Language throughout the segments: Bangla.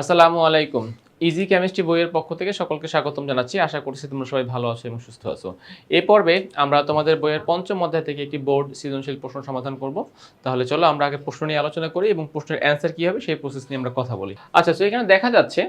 আসসালামু আলাইকুম। ইজি কেমিস্ট্রি বইয়ের পক্ষ থেকে সকলকে স্বাগতম জানাচ্ছি। আশা করছি তোমরা সবাই ভালো আছো এবং সুস্থ আছো। এ পর্বে আমরা তোমাদের বইয়ের পঞ্চম অধ্যায় থেকে একটি বোর্ড সৃজনশীল প্রশ্ন সমাধান করব। তাহলে চলো আমরা আগে প্রশ্ন নিয়ে আলোচনা করি এবং প্রশ্নের অ্যান্সার কী হবে সেই প্রসেস নিয়ে আমরা কথা বলি। আচ্ছা তো এখানে দেখা যাচ্ছে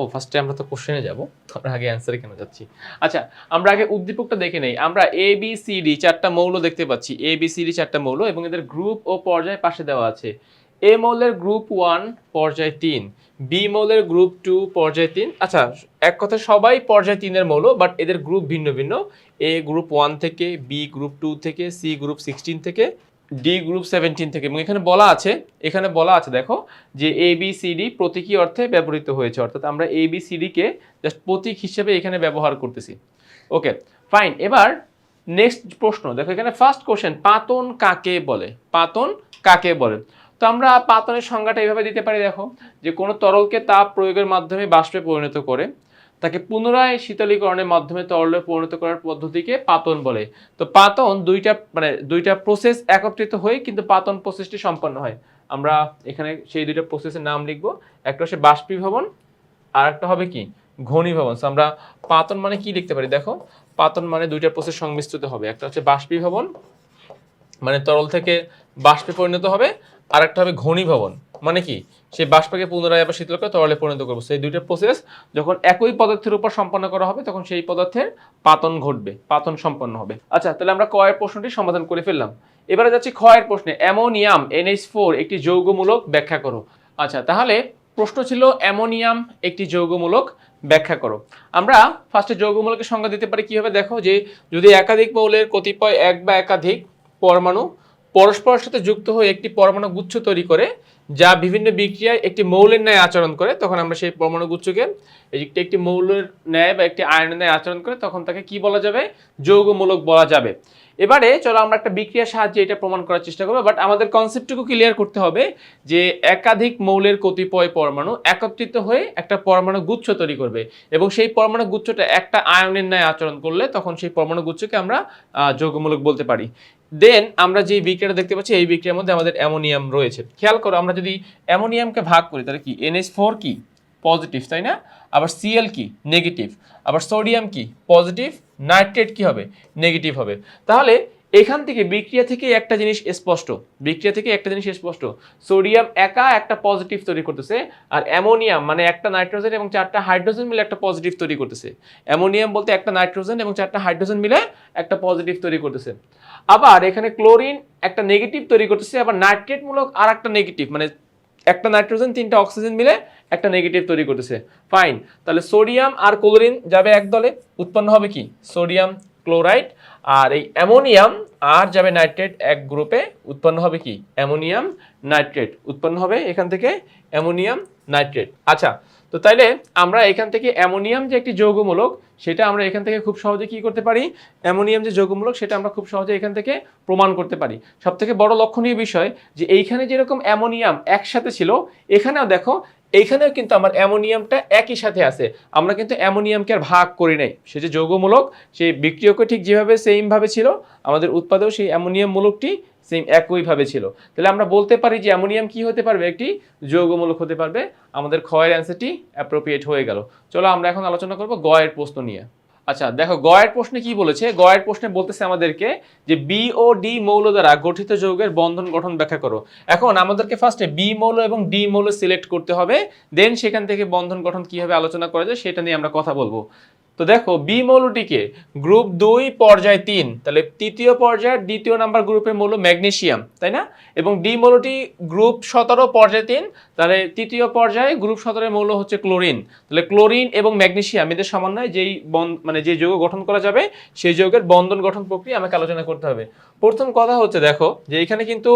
ও ফার্স্টে আমরা তো কোশ্চেনে যাব। আমরা আগে অ্যান্সারে কেন যাচ্ছি? আচ্ছা আমরা আগে উদ্দীপকটা দেখে নেই। আমরা এ বি সি ডি চারটা মৌল দেখতে পাচ্ছি। এ বি সি ডি চারটা মৌল এবং এদের গ্রুপ ও পর্যায় পাশে দেওয়া আছে। এ মৌলের গ্রুপ ওয়ান পর্যায় তিন বি মৌলের গ্রুপ টু পর্যায় তিন। আচ্ছা এক কথা সবাই পর্যায় তিনের মৌল বাট এদের গ্রুপ ভিন্ন ভিন্ন। এ গ্রুপ ওয়ান থেকে বি গ্রুপ টু থেকে সি গ্রুপ সিক্সটিন থেকে ডি গ্রুপ সেভেন্টিন থেকে। এবং এখানে বলা আছে, এখানে বলা আছে, দেখো, যে এ বি সি ডি প্রতীকী অর্থে ব্যবহৃত হয়েছে। অর্থাৎ আমরা এ বি সি ডিকে জাস্ট প্রতীক হিসেবে এখানে ব্যবহার করতেছি। ওকে ফাইন এবার নেক্সট প্রশ্ন। দেখো, এখানে ফার্স্ট কোশ্চেন পাতন কাকে বলে? পাতন কাকে বলে? তো আমরা পাতনের সংজ্ঞাটা এইভাবে দিতে পারি, দেখো, যে কোনো তরলকে তাপ প্রয়োগের মাধ্যমে বাষ্পে পরিণত করে, তাকে পুনরায় শীতলীকরণের মাধ্যমে তরলে পরিণত করার পদ্ধতিকে পাতন বলে। তো পাতন দুইটা মানে দুইটা প্রসেস একত্রিত হয়ে কিন্তু পাতন প্রসেসটি সম্পন্ন হয়। আমরা এখানে সেই দুইটা প্রসেসের নাম লিখব। একটা হচ্ছে বাষ্পীভবন আর একটা হবে কি? ঘনীভবন। আমরা পাতন মানে কি লিখতে পারি? দেখো, পাতন মানে দুইটা প্রসেস সংমিশ্রিত হবে। একটা হচ্ছে বাষ্পীভবন মানে তরল থেকে বাষ্পে পরিণত হবে আর একটা হবে ঘনীভবন। মানে কি? সেই বাষ্পকে পুনরায় আবার শীতল করে তরলে পরিণত করব। সেই দুইটা প্রসেস যখন একই পদার্থের উপর সম্পন্ন করা হবে, তখন সেই পদার্থের পাতন ঘটবে, পাতন সম্পন্ন হবে। আচ্ছা তাহলে আমরা কয়ের প্রশ্নটি সমাধান করে ফেললাম। এবারে যাচ্ছি ক্ষয়ের প্রশ্নে। অ্যামোনিয়াম এনএইচ ফোর একটি যৌগমূলক ব্যাখ্যা করো। আচ্ছা তাহলে প্রশ্ন ছিল অ্যামোনিয়াম, একটি যৌগমূলক ব্যাখ্যা করো। আমরা ফার্স্টে যৌগমূলকের সংজ্ঞা দিতে পারি। কীভাবে? দেখো যে যদি একাধিক মৌলের কতিপয় এক বা একাধিক পরমাণু পরস্পরের সাথে যুক্ত হয়ে একটি পরমাণু গুচ্ছ তৈরি করে, যা বিভিন্ন বিক্রিয়ায় একটি মৌলের ন্যায় আচরণ করে। তখন আমরা সেই পরমাণু গুচ্ছকে একটি মৌলের ন্যায় বা একটি আয়নের ন্যায় আচরণ করে, তখন তাকে কি বলা যাবে? যৌগমূলক বলা যাবে। এবারে চলো আমরা একটা বিক্রিয়ার সাহায্যে এটা প্রমাণ করার চেষ্টা করব বাট আমাদের কনসেপ্টটুকু ক্লিয়ার করতে হবে যে একাধিক মৌলের কতিপয় পরমাণু একত্রিত হয়ে একটা পরমাণু গুচ্ছ তৈরি করবে এবং সেই পরমাণু গুচ্ছটা একটা আয়নের ন্যায় আচরণ করলে তখন সেই পরমাণু গুচ্ছকে আমরা যৌগমূলক বলতে পারি। দেন আমরা যে বিক্রিয়াটা দেখতে পাচ্ছি, এই বিক্রিয়ার মধ্যে আমাদের অ্যামোনিয়াম রয়েছে। খেয়াল করো, আমরা যদি অ্যামোনিয়ামকে ভাগ করি, তাহলে কি? এনএস ফোর কি? পজিটিভ তাই না? আবার সিএল কি? নেগেটিভ আবার সোডিয়াম কি? পজিটিভ নাইট্রেট কি হবে? নেগেটিভ হবে। তাহলে এখান থেকে বিক্রিয়া থেকে একটা জিনিস স্পষ্ট। বিক্রিয়া থেকে একটা জিনিস স্পষ্ট। সোডিয়াম একা একটা পজিটিভ তৈরি করতেছে, আর অ্যামোনিয়াম মানে একটা নাইট্রোজেন এবং চারটা হাইড্রোজেন মিলে একটা পজিটিভ তৈরি করতেছে। অ্যামোনিয়াম বলতে একটা নাইট্রোজেন এবং চারটা হাইড্রোজেন মিলে একটা পজিটিভ তৈরি করতেছে। আবার এখানে ক্লোরিন একটা নেগেটিভ তৈরি করতেছে, আবার নাইট্রেট মূলক আর একটা নেগেটিভ মানে একটা নাইট্রোজেন, তিনটা অক্সিজেন মিলে একটা নেগেটিভ তৈরি করতেছে। ফাইন তাহলে সোডিয়াম আর ক্লোরিন যাবে এক দলে, উৎপন্ন হবে কি? সোডিয়াম ক্লোরাইড আর এই অ্যামোনিয়াম আর যাবে নাইট্রেট এক গ্রুপে উৎপন্ন হবে কি? অ্যামোনিয়াম, নাইট্রেট উৎপন্ন হবে এখান থেকে অ্যামোনিয়াম, নাইট্রেট। আচ্ছা তো তাইলে আমরা এখান থেকে অ্যামোনিয়াম যে একটি যৌগমূলক, সেটা আমরা এখান থেকে খুব সহজে কি করতে পারি? অ্যামোনিয়াম যে যৌগমূলক, সেটা আমরা খুব সহজে এখান থেকে প্রমাণ করতে পারি। সব থেকে বড় লক্ষণীয় বিষয় যে এইখানে যেরকম অ্যামোনিয়াম একসাথে ছিল, এখানেও দেখো এইখানেও কিন্তু আমার অ্যামোনিয়ামটা একই সাথে আছে। আমরা কিন্তু অ্যামোনিয়ামকে আর ভাগ করি নাই। সে যে যৌগমূলক সেই বিক্রিয়কে ঠিক যেভাবে সেইমভাবে ছিল, আমাদের উৎপাদেও সেই অ্যামোনিয়াম মূলকটি সেম একইভাবে ছিল। তাহলে আমরা বলতে পারি যে অ্যামোনিয়াম কি হতে পারবে? একটি যৌগমূলক হতে পারবে। আমাদের ক্ষয়ের অ্যান্সারটি অ্যাপ্রোপ্রিয়েট হয়ে গেল। চলো আমরা এখন আলোচনা করব গয়ের প্রশ্ন নিয়ে। আচ্ছা দেখো, গয়ের প্রশ্নে কি বলেছে? গয়ের প্রশ্নে বলতেছে আমাদেরকে যে বি ও ডি মৌল দ্বারা গঠিত যৌগের বন্ধন গঠন ব্যাখ্যা করো। এখন আমাদেরকে ফার্স্টে বি মৌল এবং ডি মৌল সিলেক্ট করতে হবে দেন সেখান থেকে বন্ধন গঠন কীভাবে আলোচনা করা যায় সেটা নিয়ে আমরা কথা বলব। তো দেখো বি মৌলটিকে গ্রুপ দুই, পর্যায় তিন। তাহলে তৃতীয় পর্যায়ের দ্বিতীয় নাম্বার গ্রুপের মৌল ম্যাগনেসিয়াম তাই না? এবং ডি মৌলটি গ্রুপ সতেরো, পর্যায় তিন। তাহলে তৃতীয় পর্যায়ে গ্রুপ সতেরোর মৌল হচ্ছে ক্লোরিন তাহলে ক্লোরিন এবং ম্যাগনেসিয়াম এদের সমন্বয়ে যেই মানে যে যৌগ গঠন করা যাবে, সেই যৌগের বন্ধন গঠন প্রক্রিয়া আমাকে আলোচনা করতে হবে। প্রথম কথা হচ্ছে, দেখো, যে এখানে কিন্তু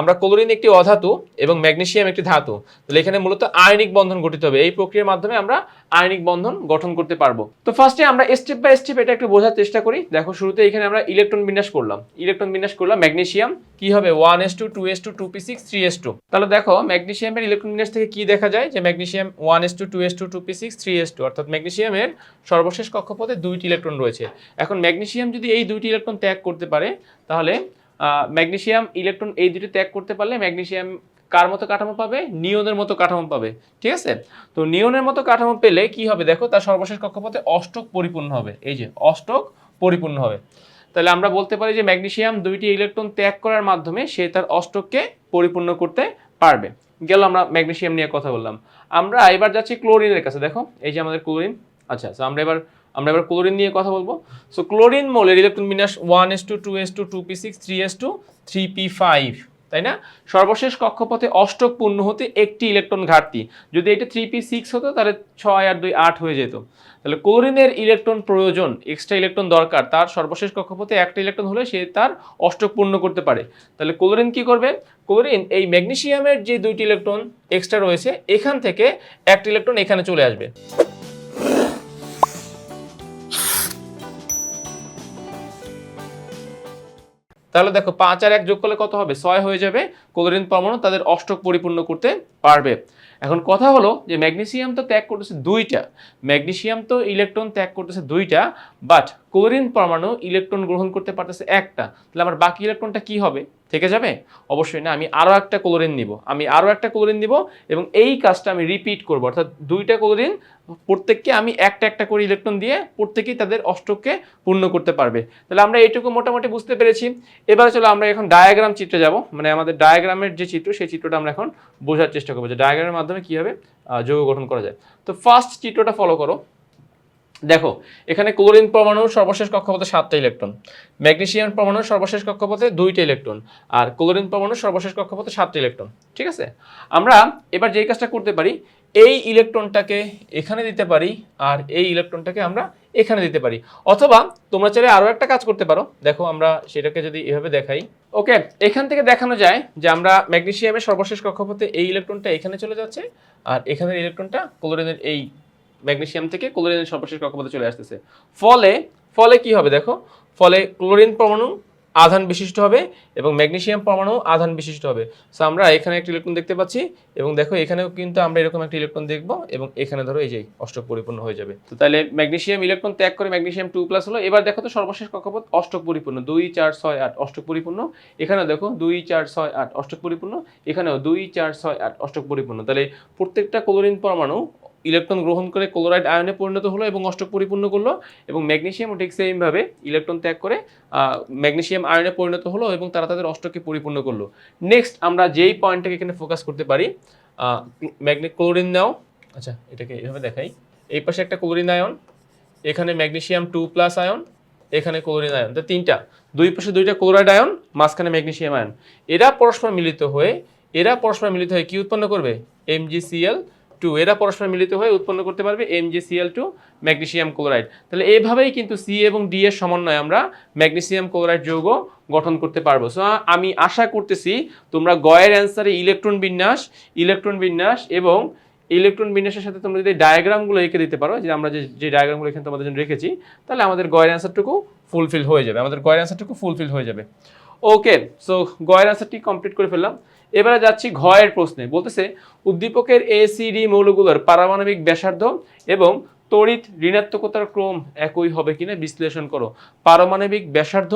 আমরা ক্লোরিন একটি অধাতু এবং ম্যাগনেসিয়াম একটি ধাতু। তাহলে এখানে মূলত আয়নিক বন্ধন গঠিত হবে। এই প্রক্রিয়ার মাধ্যমে আমরা আয়নিক বন্ধন গঠন করতে পারব। তো ফার্স্টে আমরা স্টেপ বাই স্টেপ এটা একটু বোঝার চেষ্টা করি। দেখো, শুরুতে এখানে আমরা ইলেকট্রন বিন্যাস করলাম। ইলেকট্রন বিন্যাস করলাম ম্যাগনেসিয়াম কি হবে? One S two two S two two P six three S two তাহলে দেখো ম্যাগনেশিয়ামের ইলেকট্রন বিন্যাস থেকে কি দেখা যায়? যে magnesium one S two two S two two P six three S two অর্থাৎ ম্যাগনেসিয়ামের সর্বশেষ কক্ষপথে দুইটি ইলেকট্রন রয়েছে। এখন ম্যাগনেসিয়াম যদি এই দুইটি ইলেকট্রন ত্যাগ করতে পারে, তাহলে ম্যাগনেশিয়াম ইলেকট্রন এই দুটি ত্যাগ করতে পারলে ম্যাগনেসিয়াম কার মতো কাঠামো পাবে? নিয়নের মতো কাঠামো পাবে। ঠিক আছে? তো নিয়নের মতো কাঠামো পেলে কি হবে? দেখো, তার সর্বশেষ কক্ষপথে অষ্টক পরিপূর্ণ হবে। এই যে, অষ্টক পরিপূর্ণ হবে। তাহলে আমরা বলতে পারি যে ম্যাগনেশিয়াম দুইটি ইলেকট্রন ত্যাগ করার মাধ্যমে সে তার অষ্টককে পরিপূর্ণ করতে পারবে। গেল আমরা ম্যাগনেশিয়াম নিয়ে কথা বললাম। আমরা এবার যাচ্ছি ক্লোরিনের কাছে। দেখো, এই যে আমাদের ক্লোরিন। আচ্ছা so আমরা এবার আমরা এবার ক্লোরিন নিয়ে কথা বলব। সো ক্লোরিন মোলের ইলেকট্রন বিন্যাস one S two two S two two P six three S two three P five তাই না? সর্বশেষ কক্ষপথে অষ্টক পূর্ণ হতে একটি ইলেকট্রন ঘাটতি। যদি এটা থ্রি পি সিক্স হতো, তাহলে ছয় আর দুই আট হয়ে যেত। তাহলে ক্লোরিনের ইলেকট্রন প্রয়োজন এক্সট্রা ইলেকট্রন দরকার। তার সর্বশেষ কক্ষপথে একটা ইলেকট্রন হলে সে তার অষ্টক পূর্ণ করতে পারে। তাহলে ক্লোরিন কি করবে? ক্লোরিন এই ম্যাগনেশিয়ামের যে দুইটি ইলেকট্রন এক্সট্রা রয়েছে, এখান থেকে একটা ইলেকট্রন এখানে চলে আসবে। তাহলে দেখো পাঁচ আর এক যোগ করলে কত হবে? ছয় হয়ে যাবে। ক্লোরিন পরমাণু তাদের অষ্টক পরিপূর্ণ করতে পারবে। এখন কথা হলো যে ম্যাগনেসিয়াম তো ত্যাগ করতেছে দুইটা। ম্যাগনেসিয়াম তো ইলেকট্রন ত্যাগ করতেছে দুইটা বাট ক্লোরিন পরমাণু ইলেকট্রন গ্রহণ করতে পারতেছে একটা। তাহলে আমার বাকি ইলেকট্রনটা কি হবে? থেকে যাবে? অবশ্যই না, আমি আরও একটা ক্লোরিন নিব। আমি আরও একটা ক্লোরিন নিব এবং এই কাজটা আমি রিপিট করব। অর্থাৎ দুইটা ক্লোরিন প্রত্যেককে আমি একটা একটা করে ইলেকট্রন দিয়ে প্রত্যেকেই তাদের অষ্টককে পূর্ণ করতে পারবে। তাহলে আমরা এইটুকু মোটামুটি বুঝতে পেরেছি। এবারে চলো আমরা এখন ডায়াগ্রাম চিত্রে যাব। মানে আমাদের ডায়াগ্রামের যে চিত্র, সেই চিত্রটা আমরা এখন বোঝার চেষ্টা করব যে ডায়াগ্রামের মাধ্যমে কীভাবে যৌগ গঠন করা যায়। তো ফার্স্ট চিত্রটা ফলো করো। দেখো, এখানে ক্লোরিন পরমাণুর সর্বশেষ কক্ষপথে সাতটা ইলেকট্রন ম্যাগনেশিয়াম পরমাণুর সর্বশেষ কক্ষপথে দুইটা ইলেকট্রন, আর ক্লোরিন পরমাণুর সর্বশেষ কক্ষপথে সাতটা ইলেকট্রন, ঠিক আছে? আমরা এবার যেই কাজটা করতে পারি, এই ইলেকট্রনটাকে এখানে দিতে পারি, আর এই ইলেকট্রনটাকে আমরা এখানে দিতে পারি। অথবা তোমরা চাইলে আরও একটা কাজ করতে পারো। দেখো, আমরা সেটাকে যদি এভাবে দেখাই। ওকে, এখান থেকে দেখানো যায় যে আমরা ম্যাগনেশিয়ামের সর্বশেষ কক্ষপথে এই ইলেকট্রনটা এখানে চলে যাচ্ছে, আর এখানের ইলেকট্রনটা ক্লোরিনের এই ম্যাগনেসিয়াম থেকে ক্লোরিনের সর্বশেষ কক্ষপথে চলে আসতেছে। ফলে ফলে কি হবে দেখো? ফলে ক্লোরিন পরমাণু আধান বিশিষ্ট হবে এবং ম্যাগনেশিয়াম পরমাণু আধান বিশিষ্ট হবে। সো আমরা এখানে একটা ইলেকট্রন দেখতে পাচ্ছি এবং দেখো, এখানেও কিন্তু আমরা এরকম একটা ইলেকট্রন দেখব এবং এখানে ধরো এই যে অষ্টক পরিপূর্ণ হয়ে যাবে। তো তাহলে ম্যাগনেশিয়াম ইলেকট্রন ত্যাগ করে ম্যাগনেসিয়াম টু প্লাস হলো। এবার দেখো তো সর্বশেষ কক্ষপথ অষ্টক পরিপূর্ণ। দুই, চার, ছয়, আট, অষ্টক পরিপূর্ণ। এখানে দেখো, দুই, চার, ছয়, আট, অষ্টক পরিপূর্ণ। এখানেও দুই, চার, ছয়, আট, অষ্টক পরিপূর্ণ। তাহলে প্রত্যেকটা ক্লোরিন পরমাণু ইলেকট্রন গ্রহণ করে ক্লোরাইড আয়নে পরিণত হলো এবং অষ্টক পরিপূর্ণ করল এবং ম্যাগনেসিয়ামও ঠিক সেমভাবে ইলেকট্রন ত্যাগ করে ম্যাগনেশিয়াম আয়নে পরিণত হলো এবং তারা তাদের অষ্টককে পরিপূর্ণ করল। নেক্সট আমরা যেই পয়েন্টটাকে এখানে ফোকাস করতে পারি ম্যাগনে ক্লোরিন নাও। আচ্ছা এটাকে এভাবে দেখাই। এই পাশে একটা ক্লোরিন আয়ন এখানে ম্যাগনেশিয়াম টু প্লাস আয়ন এখানে ক্লোরিন আয়ন তো তিনটা, দুই পাশে দুইটা ক্লোরাইড আয়ন মাঝখানে ম্যাগনেশিয়াম আয়ন এরা পরস্পর মিলিত হয়ে, এরা পরস্পর মিলিত হয়ে কি উৎপন্ন করবে? এমজিসিএল টু এরা পরস্পর মিলিত হয়ে উৎপন্ন করতে পারবে এমজিসিএল টু ম্যাগনেসিয়াম ক্লোরাইড। তাহলে এভাবেই কিন্তু সি এবং ডি এর সমন্বয়ে আমরা ম্যাগনেসিয়াম ক্লোরাইড যৌগ গঠন করতে পারব। সো আমি আশা করতেছি তোমরা গয়ের অ্যান্সারে ইলেকট্রন বিন্যাস ইলেকট্রন বিন্যাস এবং ইলেকট্রন বিন্যাসের সাথে তোমরা যদি ডায়াগ্রামগুলো এঁকে দিতে পারো, যে আমরা যে যে ডায়াগ্রামগুলো এখানে তোমাদের জন্য রেখেছি, তাহলে আমাদের গয়ের অ্যান্সারটুকু ফুলফিল হয়ে যাবে। আমাদের গয়ের অ্যান্সারটুকু ফুলফিল হয়ে যাবে। ওকে সো গয়ের অ্যান্সারটি কমপ্লিট করে ফেললাম। এবারে যাচ্ছি ঘয়ের প্রশ্নে। বলতেছে, উদ্দীপকের এসিডি মৌলগুলোর পারমাণবিক ব্যাসার্ধ এবং তড়িৎ ঋণাত্মকতার ক্রম একই হবে কিনা বিশ্লেষণ করো। পারমাণবিক ব্যাসার্ধ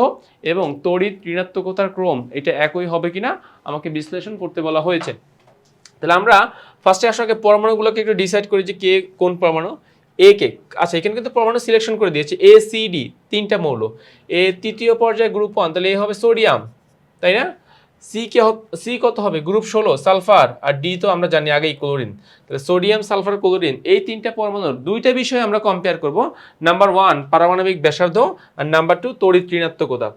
এবং তড়িৎ ঋণাত্মকতার ক্রম এটা একই হবে কিনা আমাকে বিশ্লেষণ করতে বলা হয়েছে। তাহলে আমরা ফার্স্টে আসাকে পরমাণুগুলোকে একটু ডিসাইড করি যে কে কোন পরমাণু। এ কে? আচ্ছা এখানে কিন্তু পরমাণু সিলেকশন করে দিয়েছে এ সি ডি তিনটা মৌল। এ তৃতীয় পর্যায়ে গ্রুপ ওয়ান তাহলে এ হবে সোডিয়াম তাই না? সি কে সি কত হবে? গ্রুপ ষোলো সালফার আর ডি তো আমরা জানি আগেই ক্লোরিন তাহলে সোডিয়াম সালফার ক্লোরিন এই তিনটা পরমাণুর দুইটা বিষয় আমরা কম্পেয়ার করব। নাম্বার ওয়ান পারমাণবিক ব্যাসার্ধ, আর নাম্বার টু তড়িৎ ঋণাত্মকতা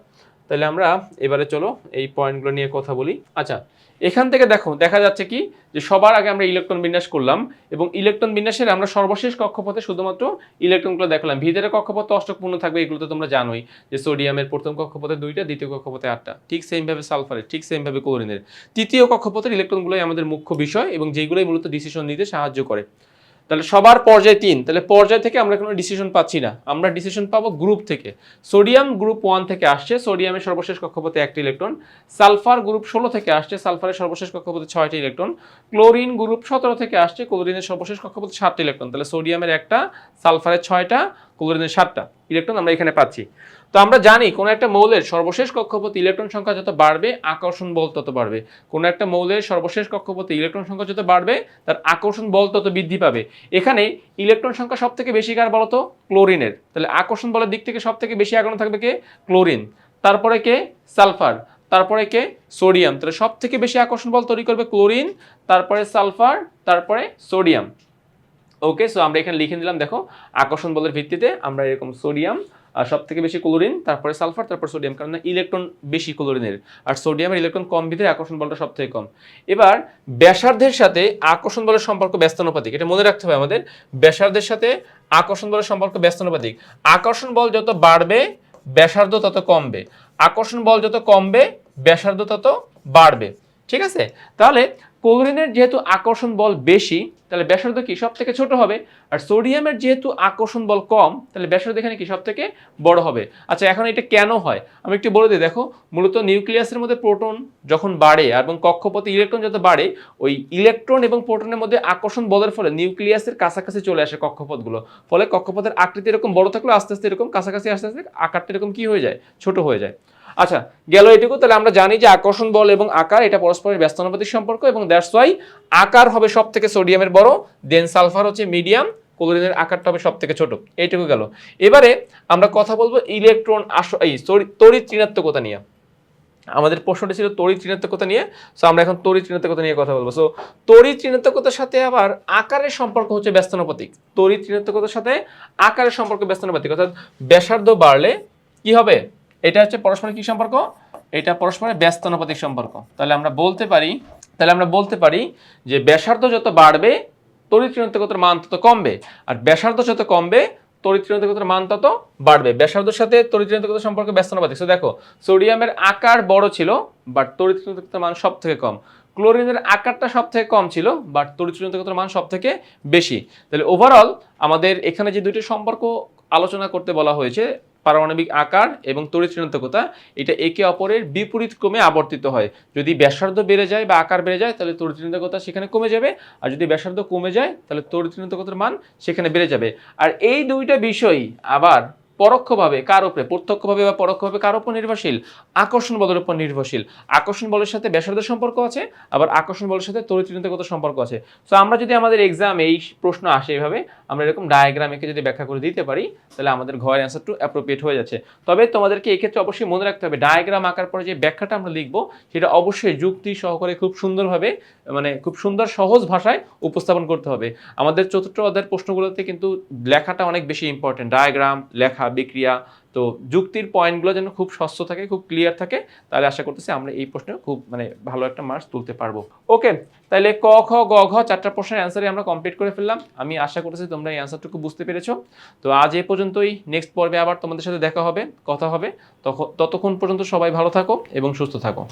তাহলে আমরা এবারে চলো এই পয়েন্টগুলো নিয়ে কথা বলি। আচ্ছা এখান থেকে দেখো, দেখা যাচ্ছে কি যে সবার আগে আমরা ইলেকট্রন বিন্যাস করলাম এবং ইলেকট্রন বিন্যাসের আমরা সর্বশেষ কক্ষপথে শুধুমাত্র ইলেকট্রনগুলো দেখলাম। ভিতরে কক্ষপথ অষ্টকপূর্ণ থাকবে, এগুলো তো তোমরা জানোই যে সোডিয়ামের প্রথম কক্ষপথে দুইটা, দ্বিতীয় কক্ষপথে আটটা। ঠিক সেমভাবে সালফারের, ঠিক সেমভাবে ক্লোরিনের তৃতীয় কক্ষপথের ইলেকট্রনগুলোই আমাদের মুখ্য বিষয় এবং যেগুলোই মূলত ডিসিশন নিতে সাহায্য করে। তাহলে সবার পর্যায়ে তিন, তাহলে পর্যায় থেকে আমরা কোনো ডিসিশন পাচ্ছি না। আমরা ডিসিশন পাবো গ্রুপ থেকে। সোডিয়াম গ্রুপ ওয়ান থেকে আসছে সোডিয়ামের সর্বশেষ কক্ষপথে একটি ইলেকট্রন সালফার গ্রুপ ষোলো থেকে আসছে সালফারের সর্বশেষ কক্ষপথে ছয়টি ইলেকট্রন ক্লোরিন গ্রুপ সতেরো থেকে আসছে ক্লোরিনের সর্বশেষ কক্ষপথে সাতটি ইলেকট্রন তাহলে সোডিয়ামের একটা সালফারের ছয়টা ক্লোরিনের সাতটা ইলেকট্রন আমরা এখানে পাচ্ছি। তো আমরা জানি কোনো একটা মৌলের সর্বশেষ কক্ষপথে ইলেকট্রন সংখ্যা যত বাড়বে, আকর্ষণ বল তত বাড়বে। কোনো একটা মৌলের সর্বশেষ কক্ষপথে ইলেকট্রন সংখ্যা যত বাড়বে, তার আকর্ষণ বল তত বৃদ্ধি পাবে। এখানে ইলেকট্রন সংখ্যা সব থেকে বেশি কার বলতো? ক্লোরিনের। তাহলে আকর্ষণ বলের দিক থেকে সব থেকে বেশি আগ্রহ থাকবে কে? ক্লোরিন। তারপরে কে? সালফার। তারপরে কে? সোডিয়াম। তাহলে সব থেকে বেশি আকর্ষণ বল তৈরি করবে ক্লোরিন, তারপরে সালফার, তারপরে সোডিয়াম। ওকে সো আমরা এখানে লিখে দিলাম দেখো, আকর্ষণ বলের ভিত্তিতে আমরা এরকম সোডিয়াম সব থেকে বেশি ক্লোরিন, তারপরে সালফার, তারপর সোডিয়াম কারণ ইলেকট্রন বেশি ক্লোরিনের। আর সোডিয়ামের ইলেকট্রন কম ভিতরে আকর্ষণ বলটা সব থেকে কম। এবার, ব্যাসার্ধের সাথে আকর্ষণ বলের সম্পর্ক ব্যস্তানুপাতিক। এটা মনে রাখতে হবে আমাদের। ব্যাসার্ধের সাথে আকর্ষণ বলের সম্পর্ক ব্যস্তানুপাতিক। আকর্ষণ বল যত বাড়বে, ব্যাসার্ধ তত কমবে। আকর্ষণ বল যত কমবে, ব্যাসার্ধ তত বাড়বে। ঠিক আছে? তাহলে ক্লোরিনের যেহেতু আকর্ষণ বল বেশি, তাহলে ব্যাসার্ধ কি সব থেকে ছোট হবে? আর সোডিয়ামের যেহেতু আকর্ষণ বল কম, তাহলে ব্যাসার্ধ এখানে কি সব থেকে বড় হবে? আচ্ছা এখন এটা কেন হয়? আমি একটু বলে দিই, দেখো, মূলত নিউক্লিয়াসের মধ্যে প্রোটন যখন বাড়ে এবং কক্ষপথে ইলেকট্রন যত বাড়ে, ওই ইলেকট্রন এবং প্রোটনের মধ্যে আকর্ষণ বলের ফলে নিউক্লিয়াসের কাছাকাছি চলে আসে কক্ষপথগুলো। ফলে কক্ষপথের আকৃতি এরকম বড় থাকলেও আস্তে আস্তে এরকম, কাছাকাছি আস্তে আস্তে আকারটা এরকম কি হয়ে যায়? ছোট হয়ে যায়। আচ্ছা গেল এটুকু, তাহলে আমরা জানি যে আকর্ষণ বল এবং আকার, এটা পরস্পরের ব্যস্তানুপাতিক সম্পর্ক এবং দ্যাটস ওয়াই আকার হবে সব থেকে সোডিয়ামের বড় দেন সালফার হচ্ছে মিডিয়াম ক্লোরিনের আকারটা হবে সব থেকে ছোট। এইটুকু গেল। এবারে আমরা কথা বলব ইলেকট্রন আস, এই তড়িৎ ঋণাত্মকতা নিয়ে। আমাদের প্রশ্নটা ছিল তড়িৎ ঋণাত্মকতা নিয়ে সো আমরা এখন তড়িৎ ঋণাত্মকতা নিয়ে কথা বলব। সো তড়িৎ ঋণাত্মকতার সাথে আবার আকারের সম্পর্ক হচ্ছে ব্যস্তানুপাতিক। তড়িৎ ঋণাত্মকতার সাথে আকারের সম্পর্ক ব্যস্তানুপাতিক, অর্থাৎ ব্যাসার্ধ বাড়লে কি হবে? এটা হচ্ছে পরস্পরের কি সম্পর্ক? এটা পরস্পরের ব্যস্তানুপাতিক সম্পর্ক। তাহলে আমরা বলতে পারি, তাহলে আমরা বলতে পারি যে ব্যাসার্ধ যত বাড়বে, তড়িৎ ঋণাত্মকতার মান তত কমবে। আর ব্যাসার্ধ যত কমবে, তড়িৎ ঋণাত্মকতার মান তত বাড়বে। ব্যাসার্ধর সাথে তড়িৎ ঋণাত্মকতার সম্পর্কে ব্যস্তানুপাতিক। So, দেখো, সোডিয়ামের আকার বড় ছিল বাট তড়িৎ মান সব থেকে কম। ক্লোরিনের আকারটা সব থেকে কম ছিল বাট তড়িৎ ঋণাত্মকতার মান সব থেকে বেশি। তাহলে ওভারঅল আমাদের এখানে যে দুটি সম্পর্ক আলোচনা করতে বলা হয়েছে পারমাণবিক আকার এবং তড়িৎ ঋণাত্মকতা এটা একে অপরের বিপরীত ক্রমে আবর্তিত হয়। যদি ব্যাসার্ধ বেড়ে যায় বা আকার বেড়ে যায়, তাহলে তড়িৎ ঋণাত্মকতা সেখানে কমে যাবে, আর যদি ব্যাসার্ধ কমে যায়, তাহলে তড়িৎ ঋণাত্মকতার মান সেখানে বেড়ে যাবে। আর এই দুইটা বিষয় আবার পরোক্ষভাবে কার উপরে? প্রত্যক্ষভাবে বা পরোক্ষভাবে কার উপর নির্ভরশীল? আকর্ষণ বলের উপর নির্ভরশীল। আকর্ষণ বলের সাথে ব্যাসার্ধের সম্পর্ক আছে, আবার আকর্ষণ বলের সাথে ঋণাত্মকতা সম্পর্ক আছে। সো আমরা যদি আমাদের এক্সামে এই প্রশ্ন আসে এভাবে, আমরা এরকম ডায়াগ্রাম এঁকে যদি ব্যাখ্যা করে দিতে পারি, তাহলে আমাদের ঘরের অ্যান্সার টু অ্যাপ্রোপ্রিয়েট হয়ে যাচ্ছে। তবে তোমাদেরকে এই ক্ষেত্রে অবশ্যই মনে রাখতে হবে ডায়াগ্রাম আঁকার পরে যে ব্যাখ্যাটা আমরা লিখব, সেটা অবশ্যই যুক্তি সহকারে খুব সুন্দরভাবে মানে খুব সুন্দর সহজ ভাষায় উপস্থাপন করতে হবে। আমাদের চতুর্থ অধ্যায়ের প্রশ্নগুলোতে কিন্তু লেখাটা অনেক বেশি ইম্পর্টেন্ট ডায়াগ্রাম লেখা বিক্রিয়া তো যুক্তির পয়েন্টগুলো যেন খুব স্বচ্ছ থাকে, খুব ক্লিয়ার থাকে, তাহলে আশা করতেছি আমরা এই প্রশ্নে খুব মানে ভালো একটা মার্কস তুলতে পারব। ওকে তাহলে ক খ গ, ঘ চারটা প্রশ্নের অ্যান্সারে আমরা কমপ্লিট করে ফেললাম। আমি আশা করতেছি তোমরা এই অ্যান্সারটুকু বুঝতে পেরেছ। তো আজ এই পর্যন্তই। নেক্সট পর্বে আবার তোমাদের সাথে দেখা হবে, কথা হবে। তখন ততক্ষণ পর্যন্ত সবাই ভালো থাকো এবং সুস্থ থাকো।